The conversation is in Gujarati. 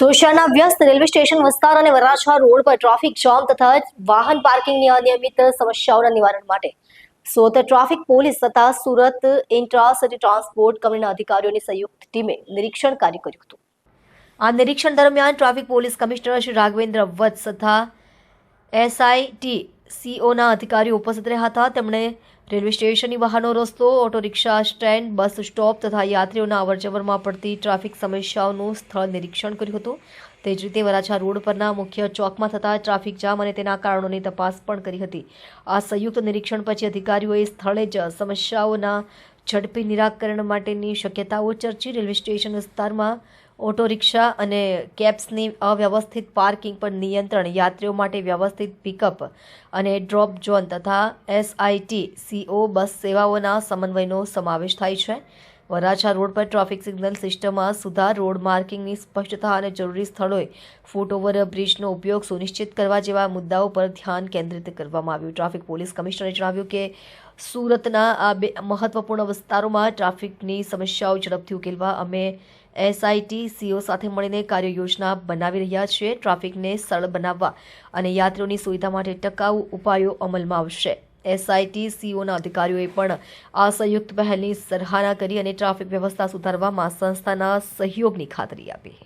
શોષણના વ્યસ્ત રેલવે સ્ટેશન વિસ્તાર અને વરાછા રોડ પર ટ્રાફિક જામ તથા વાહન પાર્કિંગની અનિયમિત સમસ્યાઓના નિવારણ માટે. સુરત ટ્રાફિક પોલીસ તથા સુરત ઇન્ટ્રાસિટી ટ્રાન્સપોર્ટ કંપનીના અધિકારીઓની સંયુક્ત ટીમે નિરીક્ષણ કાર્ય કર્યું હતું. આ નિરીક્ષણ દરમિયાન traffic police commissioner Shri Raghavendra Vats તથા એસઆઈટી સીઓના અધિકારીઓ ઉપસ્થિત રહ્યા હતા. તેમણે રેલવે સ્ટેશનની વાહનો, રસ્તો auto rickshaw stand, bus stop તથા યાત્રીઓના અવરજવરમાં પડતી ટ્રાફિક સમસ્યાઓનું સ્થળ નિરીક્ષણ કર્યું હતું. તે જ રીતે વરાછા રોડ પરના મુખ્ય ચોકમાં થતા ટ્રાફિક જામ અને તેના કારણોની તપાસ પણ કરી હતી. આ સંયુક્ત નિરીક્ષણ પછી અધિકારીઓએ સ્થળે જ સમસ્યાઓના ઝડપી નિરાકરણ માટેની શક્યતાઓ ચર્ચી રેલવે સ્ટેશન વિસ્તારમાં ઓટો રિક્ષા અને કેબ્સની અવ્યવસ્થિત પાર્કિંગ પર નિયંત્રણ, યાત્રીઓ માટે વ્યવસ્થિત પિકઅપ અને ડ્રોપ ઝોન તથા એસઆઈટી સીઓ બસ સેવાઓના સમન્વયનો સમાવેશ થાય છે. વરાછા રોડ પર ટ્રાફિક સિગ્નલ સિસ્ટમમાં સુધાર, રોડ માર્કિંગની સ્પષ્ટતા અને જરૂરી સ્થળોએ ફૂટઓવર બ્રિજનો ઉપયોગ સુનિશ્ચિત કરવા જેવા મુદ્દાઓ પર ધ્યાન કેન્દ્રિત કરવામાં આવ્યું. ટ્રાફિક પોલીસ કમિશનરે જણાવ્યું કે સુરતના આ બે મહત્વપૂર્ણ વિસ્તારોમાં ટ્રાફિકની સમસ્યાઓ ઝડપથી ઉકેલવા અમે એસઆઈટી સીઓ સાથે મળીને કાર્ય યોજના બનાવી રહ્યા છીએ. ટ્રાફિકને સરળ બનાવવા અને યાત્રીઓની સુવિધા માટે ટકાઉ ઉપાયો અમલમાં આવશે. એસઆઈટી સીઓના અધિકારીઓએ પણ આ સંયુક્ત પહેલની સરાહના કરી અને ટ્રાફિક વ્યવસ્થા સુધારવામાં સંસ્થાના સહયોગની ખાતરી આપી.